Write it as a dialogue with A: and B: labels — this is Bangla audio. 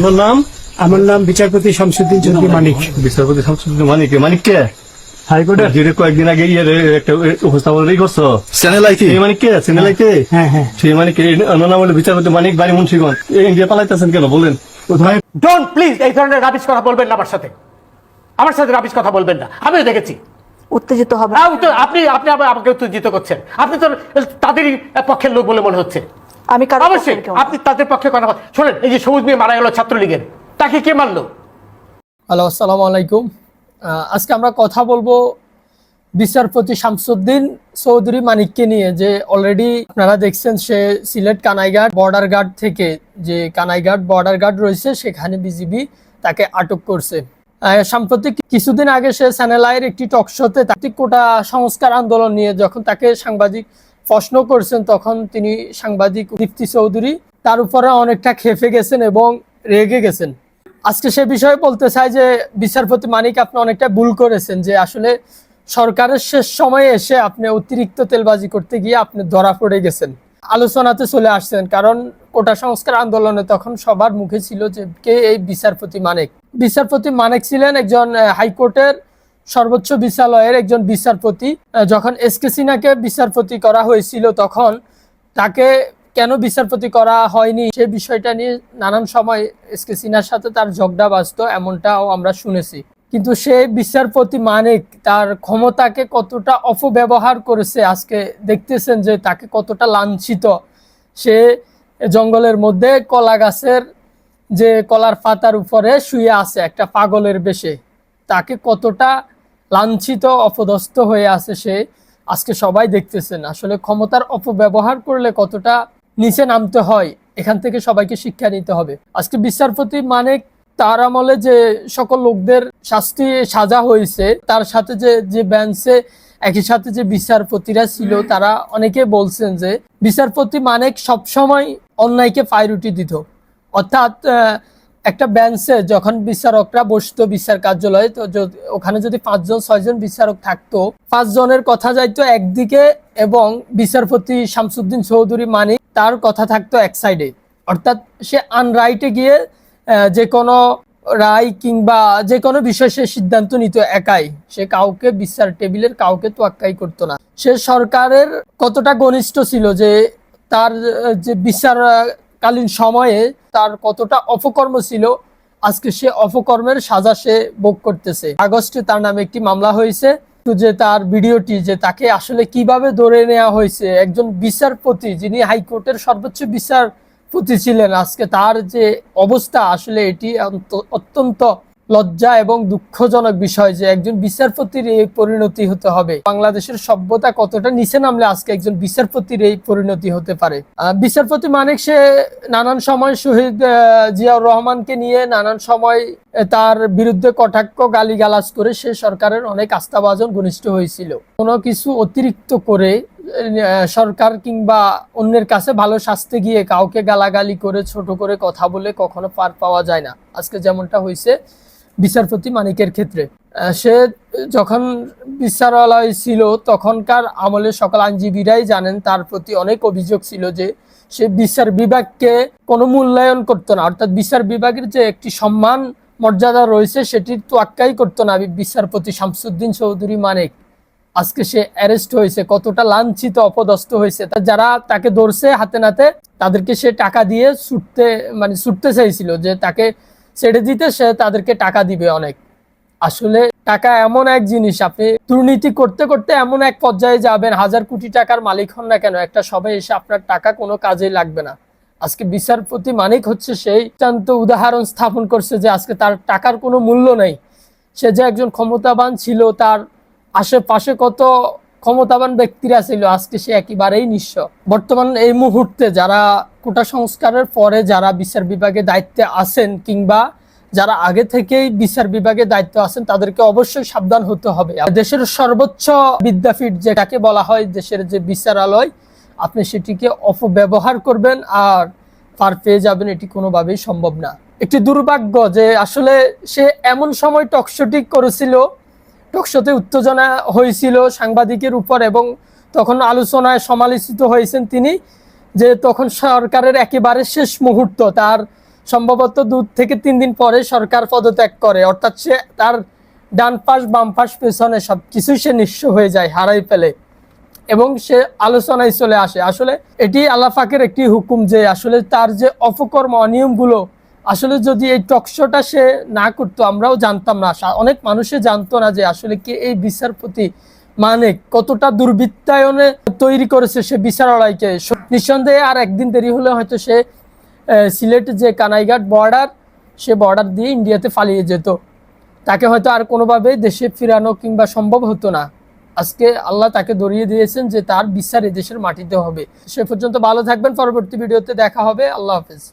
A: আপনার নাম?
B: আমার নাম বিচারপতি শামসুদ্দিন চৌধুরী মানিক।
A: বিচারপতি শামসুদ্দিন মানিক। মানিক কে?
B: হাইকোর্টের
A: যেটা কয়েকদিন আগে ইয়ে একটা উপস্থাপন করছ।
C: চ্যানেল আইকি
A: সেই মানিক কে? সিনেলাইতে
B: হ্যাঁ হ্যাঁ
A: সেই মানিক কে? ওনার নাম হলো বিচারপতি মানিক বাড়ি মুন্সিগঞ্জ। এই ইন্ডিয়া পালাইতেছেন কেন? বলেন।
D: ডোন্ট প্লিজ এই ধরনের রাবিশ কথা বলবেন না আমার সাথে। আমার সাথে রাবিশ কথা বলবেন না। আমিও দেখেছি।
E: উত্তেজিত হবে
D: আপনি আপনি আবার আমাকে উত্তেজিত করছেন। আপনি তো তাদেরই পক্ষের লোক বলে মনে হচ্ছে।
E: আমি কারও
D: অবশ্যই
E: পক্ষের কেউ না।
D: আপনি তাদের পক্ষে কথা বল- শোনেন এই যে সবুজ মেয়ে মারা গেল ছাত্রলীগের তাকে কে মারলো?
F: হ্যালো আসসালামু আলাইকুম। আহ, আজকে আমরা কথা বলব বিচারপতি শামসুদ্দিন চৌধুরী মানিককে নিয়ে যে অলরেডি আপনারা দেখছেন সে সিলেট কানাইঘাট বর্ডার গার্ড থেকে যে কানাইঘাট বর্ডার গার্ড রয়েছে সেখানে বিজিবি তাকে আটক করছে। আহ, সাম্প্রতিক কিছুদিন আগে সে চ্যানেলাইয়ের একটি টক শোতে তাত্ত্বিক কোটা সংস্কার আন্দোলন নিয়ে যখন তাকে সাংবাদিক প্রশ্ন করছেন, তখন তিনি সাংবাদিক দীপ্তি চৌধুরী, তার উপরে অনেকটা খেপে গেছেন এবং রেগে গেছেন। আজকে সে বিষয়ে বলতে চাই যে, বিচারপতি মানিক, আপনি অনেকটা ভুল করেছেন যে, আসলে সরকারের শেষ সময়ে এসে আপনি অতিরিক্ত তেলবাজি করতে গিয়ে আপনি ধরা পড়ে গেছেন। আলোচনাতে চলে আসছেন, কারণ কোটা সংস্কার আন্দোলনে তখন সবার মুখে ছিল যে, কে এই বিচারপতি মানিক? বিচারপতি মানিক ছিলেন একজন হাইকোর্টের সর্বোচ্চ বিচারালয়ের একজন বিচারপতি যখন এস কে সিনহাকে বিচারপতি করা হয়েছিল তখন তাকে কেন বিচারপতি করা হয়নি সে বিষয়টা নিয়ে নানান সময় এস কে সিনহার সাথে তার ঝগড়া বাজতো এমনটাও আমরা শুনেছি। কিন্তু সে বিচারপতি মানিক তার ক্ষমতাকে কতটা অপব্যবহার করেছে, আজকে দেখতেছেন যে তাকে কতটা লাঞ্ছিত। সে জঙ্গলের মধ্যে কলা গাছের যে কলার পাতার উপরে শুয়ে আছে, একটা পাগলের বেশে। তাকে কতটা লাঞ্ছিত, অপদস্থ হয়ে আছে সে। আজকে সবাই দেখতেছেন, আসলে ক্ষমতার অপব্যবহার করলে কতটা নিচে নামতে হয়, এখান থেকে সবাইকে শিক্ষা নিতে হবে। আজকে বিচারপতি মানে তার আমলে যে সকল লোকদের শাস্তি, সাজা হয়েছে, তার সাথে যে যে বেঞ্চে একই সাথে যে বিচারপতিরা ছিল, তারা অনেকে বলছেন যে, বিচারপতি মানেক সবসময় অন্যায়কে পায়রুটি দিত। অর্থাৎ একটা বেঞ্চে যখন বিচারকরা বসতো বিচার কার্যালয়ে, তো ওখানে যদি পাঁচজন, ছয়জন বিচারক থাকতো, পাঁচজনের কথা যাইতো একদিকে এবং বিচারপতি শামসুদ্দিন চৌধুরী মানিক তার কথা থাকতো এক সাইডে অর্থাৎ সে আনরাইটে গিয়ে যে কোনো রায় কিংবা যে কোনো বিষয়ে সে সিদ্ধান্ত নিত একাই। সে কাউকে বিচার টেবিলের কাউকে তোয়াক্কাই করতো না। সে সরকারের কতটা ঘনিষ্ঠ ছিল যে তার যে বিচারকালীন সময়ে তার কতটা অপকর্ম ছিল, আজকে সে অপকর্মের সাজা সে ভোগ করতেছে। আগস্টে তার নামে একটি মামলা হয়েছে যে তার ভিডিওটি, যে তাকে আসলে কীভাবে ধরে নেওয়া হয়েছে, একজন বিচারপতি যিনি হাইকোর্টের সর্বোচ্চ বিচারপতি ছিলেন, আজকে তার যে অবস্থা, আসলে এটি অত্যন্ত লজ্জা এবং দুঃখজনক বিষয় যে একজন বিচারপতির এই পরিণতি হতে হবে। বাংলাদেশের সভ্যতা কতটা নিচে নামলে আজকে একজন বিচারপতির এই পরিণতি হতে পারে? বিচারপতি মানিক, সে নানান সময় শহীদ জিয়াউর রহমানকে নিয়ে নানান সময় তার বিরুদ্ধে কটাক্ষ, গালিগালাজ করে সে সরকারের অনেক আস্থাভাজন ঘনিষ্ঠ হয়েছিল। কোনো কিছু অতিরিক্ত করে সরকার কিংবা অন্যের কাছে ভালো শাস্তে গিয়ে কাউকে গালাগালি করে, ছোট করে কথা বলে কখনো পার পাওয়া যায় না। আজকে যেমনটা হয়েছে বিচারপতি মানিকের ক্ষেত্রে। সে যখন বিচারালয় ছিল, তখনকার আমলে সকল আইনজীবীরাই জানেন, তার প্রতি অনেক অভিযোগ ছিল যে সে বিচার বিভাগকে কোনো মূল্যায়ন করতো না। অর্থাৎ বিচার বিভাগের যে একটি সম্মান, মর্যাদা রয়েছে, সেটির তো আক্কাই করতো না বিচারপতি শামসুদ্দিন চৌধুরী মানিক। আজকে সে অ্যারেস্ট হয়েছে, কতটা লাঞ্ছিত, অপদস্থ হয়েছে। তা যারা তাকে ধরছে হাতে নাতে, তাদেরকে সে টাকা দিয়ে ছুটতে মানে ছুটতে চাইছিল যে তাকে ছেড়ে দিতে সে তাদেরকে টাকা দিবে অনেক। আসলে টাকা এমন এক জিনিস, আপনি দুর্নীতি করতে করতে এমন এক পর্যায়ে যাবেন, হাজার কোটি টাকার মালিক হন না কেন, একটা সবাই এসে আপনার টাকা কোনো কাজে লাগবে না। আজকে বিচারপতি মানিক হচ্ছে সেই চান্ত উদাহরণ স্থাপন করছে যে আজকে তার টাকার কোনো মূল্য নেই। সে যে একজন ক্ষমতাবান ছিল, তার আশেপাশে কত ক্ষমতাবান ব্যক্তিরা ছিল, আজকে সে একেবারেই নিঃস্ব। বর্তমান এই মুহূর্তে যারা কোটা সংস্কারের পরে যারা বিচার বিভাগে দায়িত্বে আছেন কিংবা যারা আগে থেকেই বিচার বিভাগে দায়িত্ব আছেন, তাদেরকে অবশ্যই সাবধান হতে হবে। দেশের সর্বোচ্চ বিদ্যাপীঠ যেটাকে বলা হয় দেশের যে বিচারালয়, আপনি সেটিকে অপব্যবহার করবেন আর পার পেয়ে যাবেন, এটি কোনোভাবেই সম্ভব না। একটি দুর্ভাগ্য যে আসলে সে এমন সময় টকশোটি করেছিল টকশোতে উত্তেজনা হয়েছিল সাংবাদিকের উপর এবং তখন আলোচনায় সমালোচিত হয়েছেন তিনি, যে তখন সরকারের একেবারে শেষ মুহূর্ত, তার সম্ভবত দু থেকে তিন দিন পরে সরকার পদত্যাগ করে। অর্থাৎ সে তার ডান পাশ, বাম পাশ পেছনে সব কিছুই সে নিঃস্ব হয়ে যায়, হারাই ফেলে। এবং সে আলোচনায় চলে আসে। আসলে এটি আল্লাহ পাকের একটি হুকুম যে আসলে তার যে অপকর্ম, অনিয়মগুলো আসলে যদি এই টকশোটা সে না করতো, আমরাও জানতাম না। অনেক মানুষে জানতো না যে আসলে কি এই বিচারপতি মানে কতটা দুর্বৃত্তায়নে তৈরি করেছে সে বিচারালয়কে। নিঃসন্দেহে আর একদিন দেরি হলে হয়তো সে সিলেট যে কানাইঘাট বর্ডার, সে বর্ডার দিয়ে ইন্ডিয়াতে পালিয়ে যেত। তাকে হয়তো আর কোনোভাবে দেশে ফিরানো কিংবা সম্ভব হতো না। আজকে আল্লাহ তাকে ধরিয়ে দিয়েছেন যে তার বিচার এদেশের মাটিতে হবে। সে পর্যন্ত ভালো থাকবেন। পরবর্তী ভিডিওতে দেখা হবে। আল্লাহ হাফেজ।